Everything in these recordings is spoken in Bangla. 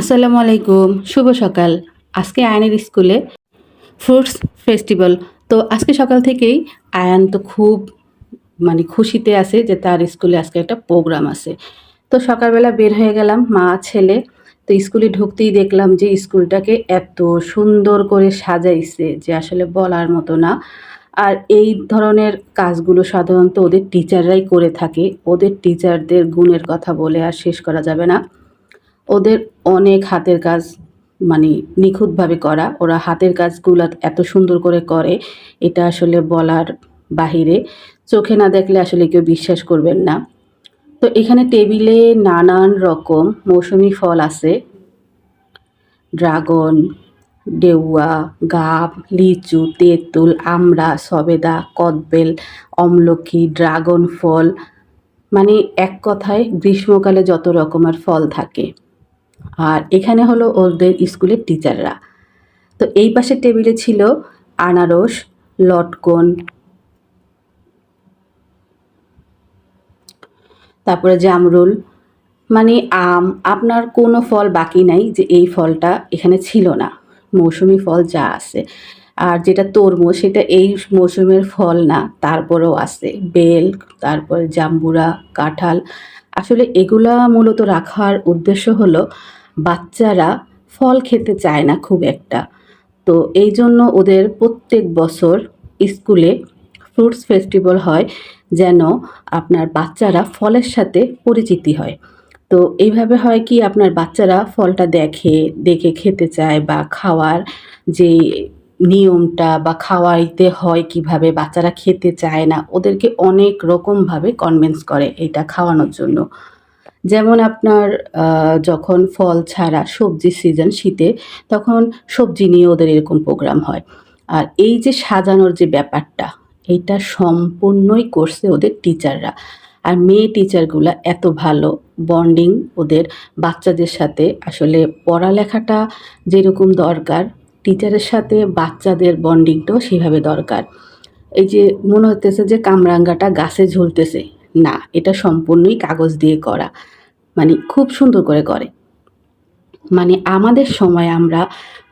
আসসালামু আলাইকুম, শুভ সকাল। আজকে আয়নের স্কুলে ফ্রুটস ফেস্টিভ্যাল। তো আজকে সকাল থেকেই আয়ান তো খুব মানে খুশিতে আছে যে তার স্কুলে আজকে একটা প্রোগ্রাম আছে। তো সকালবেলা বের হয়ে গেলাম, মা, ছেলে। তো স্কুলে ঢুকতেই দেখলাম যে স্কুলটাকে এত সুন্দর করে সাজাইছে যে আসলে বলার মতো না। আর এই ধরনের কাজগুলো সাধারণত ওদের টিচাররাই করে থাকে। ওদের টিচারদের গুণের কথা বলে আর শেষ করা যাবে না। ওদের অনেক হাতের কাজ মানে নিখুঁতভাবে করা। ওরা হাতের কাজগুলো এত সুন্দর করে করে, এটা আসলে বলার বাহিরে। চোখে না দেখলে আসলে কেউ বিশ্বাস করবেন না। তো এখানে টেবিলে নানান রকম মৌসুমি ফল আছে। ড্রাগন, ডেউয়া, গাব, লিচু, তেঁতুল, আমড়া, সবেদা, কদবেল অমলকি ড্রাগন ফল। মানে এক কথায় গ্রীষ্মকালে যত রকমের ফল থাকে। আর এখানে হলো ওদের স্কুলের টিচাররা। তো এই পাশের টেবিলে ছিল আনারস, লটকন, তারপরে জামরুল মানে আম। আপনার কোনো ফল বাকি নাই যে এই ফলটা এখানে ছিল না। মৌসুমি ফল যা আছে। আর যেটা তরমুজ, সেটা এই মৌসুমের ফল না, তারপরেও আছে। বেল, তারপরে জাম্বুরা, কাঁঠাল আসলে এগুলা মূলত রাখার উদ্দেশ্য হলো বাচ্চারা ফল খেতে চায় না খুব একটা। তো এই জন্য ওদের প্রত্যেক বছর স্কুলে ফ্রুটস ফেস্টিভ্যাল হয় যেন আপনার বাচ্চারা ফলের সাথে পরিচিতি হয়। তো এইভাবে হয় কি আপনার বাচ্চারা ফলটা দেখে দেখে খেতে চায় বা খাওয়ার যে নিয়মটা বা খাওয়াইতে হয় কীভাবে, বাচ্চারা খেতে চায় না, ওদেরকে অনেক রকমভাবে কনভিন্স করে এটা খাওয়ানোর জন্য। যেমন আপনার যখন ফল ছাড়া সবজির সিজন শীতে, তখন সবজি নিয়ে ওদের এরকম প্রোগ্রাম হয়। আর এই যে সাজানোর যে ব্যাপারটা এইটা সম্পূর্ণই করছে ওদের টিচাররা আর মেয়ে টিচারগুলা এত ভালো বন্ডিং ওদের বাচ্চাদের সাথে, আসলে পড়ালেখাটা যেরকম দরকার টিচারের সাথে বাচ্চাদের বন্ডিংটাও সেভাবে দরকার। এই যে মনে হতেছে যে কামরাঙ্গাটা গাছে ঝুলতেছে, না, এটা সম্পূর্ণই কাগজ দিয়ে করা মানে খুব সুন্দর করে করে। মানে আমাদের সময় আমরা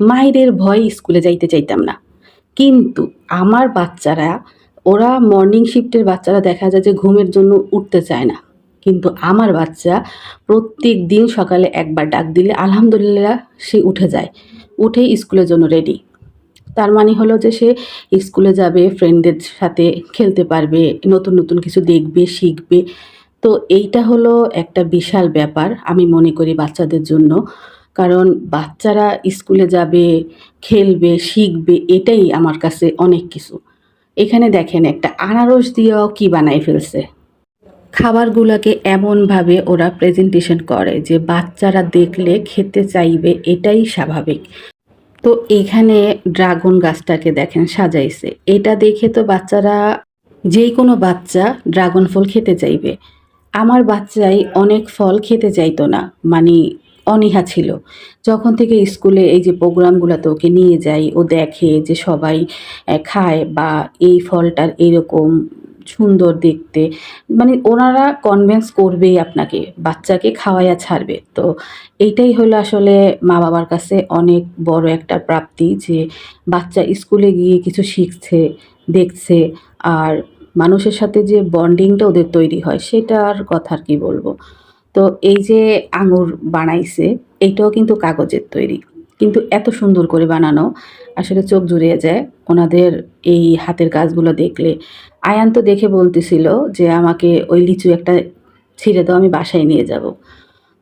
মায়েদের ভয়ে স্কুলে যাইতে চাইতাম না। কিন্তু আমার বাচ্চারা, ওরা মর্নিং শিফটের বাচ্চারা দেখা যায় যে ঘুমের জন্য উঠতে চায় না। কিন্তু আমার বাচ্চা প্রত্যেক দিন সকালে একবার ডাক দিলে আলহামদুলিল্লাহ সে উঠে যায়। উঠেই স্কুলের জন্য রেডি তার মানে হলো যে সে স্কুলে যাবে ফ্রেন্ডদের সাথে খেলতে পারবে, নতুন নতুন কিছু দেখবে, শিখবে। তো এইটা হলো একটা বিশাল ব্যাপার আমি মনে করি বাচ্চাদের জন্য। কারণ বাচ্চারা স্কুলে যাবে, খেলবে, শিখবে, এটাই আমার কাছে অনেক কিছু। এখানে দেখেন একটা আনারস দিয়েও কি বানাই ফেলছে। খাবারগুলোকে এমনভাবে ওরা প্রেজেন্টেশন করে যে বাচ্চারা দেখলে খেতে চাইবে, এটাই স্বাভাবিক। তো এখানে ড্রাগন গাছটাকে দেখেন সাজাইছে। এটা দেখে তো বাচ্চারা, যেই কোনো বাচ্চা ড্রাগন ফল খেতে চাইবে। আমার বাচ্চাই অনেক ফল খেতে চাইতো না মানে অনীহা ছিল। যখন থেকে স্কুলে এই যে প্রোগ্রামগুলোতে ওকে নিয়ে যাই, ও দেখে যে সবাই খায় বা এই ফলটার এরকম সুন্দর দেখতে। মানে ওনারা কনভেন্স করবেই আপনাকে, বাচ্চাকে খাওয়াইয়া ছাড়বে। তো এইটাই হলো আসলে মা বাবার কাছে অনেক বড় একটা প্রাপ্তি যে বাচ্চা স্কুলে গিয়ে কিছু শিখছে, দেখছে, আর মানুষের সাথে যে বন্ডিংটা ওদের তৈরি হয় সেটার কথা আর কি বলব? তো এই যে আঙুর বানাইছে, এইটাও কিন্তু কাগজের তৈরি। কিন্তু এত সুন্দর করে বানানো, আসলে চোখ জুড়িয়ে যায়। ওনাদের এই হাতের কাজগুলো দেখলে আয়ান তো দেখে বলতেছিল যে আমাকে ওই লিচু একটা ছিঁড়ে দাও, আমি বাসায় নিয়ে যাব।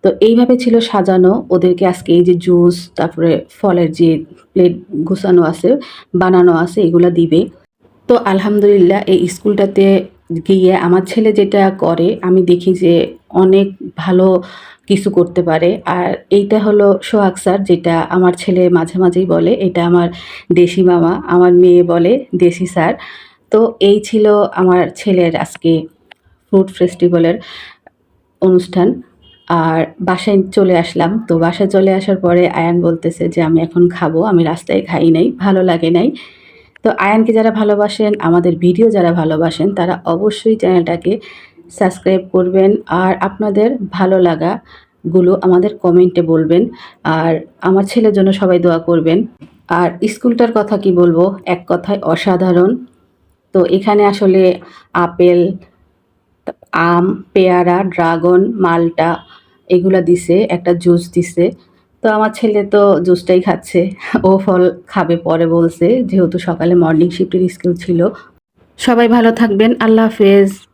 তো এইভাবে ছিল সাজানো। ওদেরকে আজকে এই যে জুস, তারপরে ফলের যে প্লেট গুছানো আছে, বানানো আছে, এগুলো দিবে। তো আলহামদুলিল্লাহ এই স্কুলটাতে গিয়ে আমার ছেলে যেটা করে, আমি দেখি যে অনেক ভালো কিছু করতে পারে। আর এইটা হলো সোহাগ স্যার, যেটা আমার ছেলে মাঝে মাঝেই বলে, এটা আমার দেশি মামা, আমার মেয়ে বলে দেশি স্যার। তো এই ছিল আমার ছেলের আজকে ফ্রুট ফেস্টিভ্যালের অনুষ্ঠান। আর বাসায় চলে আসলাম। তো বাসায় চলে আসার পরে আয়ান বলতেছে যে, আমি এখন খাব। আমি রাস্তায় খাই নাই। ভালো লাগে নাই। তো আয়ানকে যারা ভালোবাসেন, আমাদের ভিডিও যারা ভালোবাসেন, তারা অবশ্যই চ্যানেলটাকে সাবস্ক্রাইব করবেন। আর আপনাদের ভালো লাগা গুলো আমাদের কমেন্টে বলবেন। আর আমার ছেলের জন্য সবাই দোয়া করবেন। আর স্কুলটার কথা কি বলব? এক কথায় অসাধারণ। তো এখানে আসলে আপেল, আম, পেয়ারা, ড্রাগন, মালটা এগুলা দিছে, একটা জুস দিছে। তো আমার ছেলে তো জুসটাই খাচ্ছে। ও ফল খাবে পরে বলছে, যেহেতু সকালে মর্নিং শিফটের স্কুল ছিল। সবাই ভালো থাকবেন, আল্লাহ হাফেজ।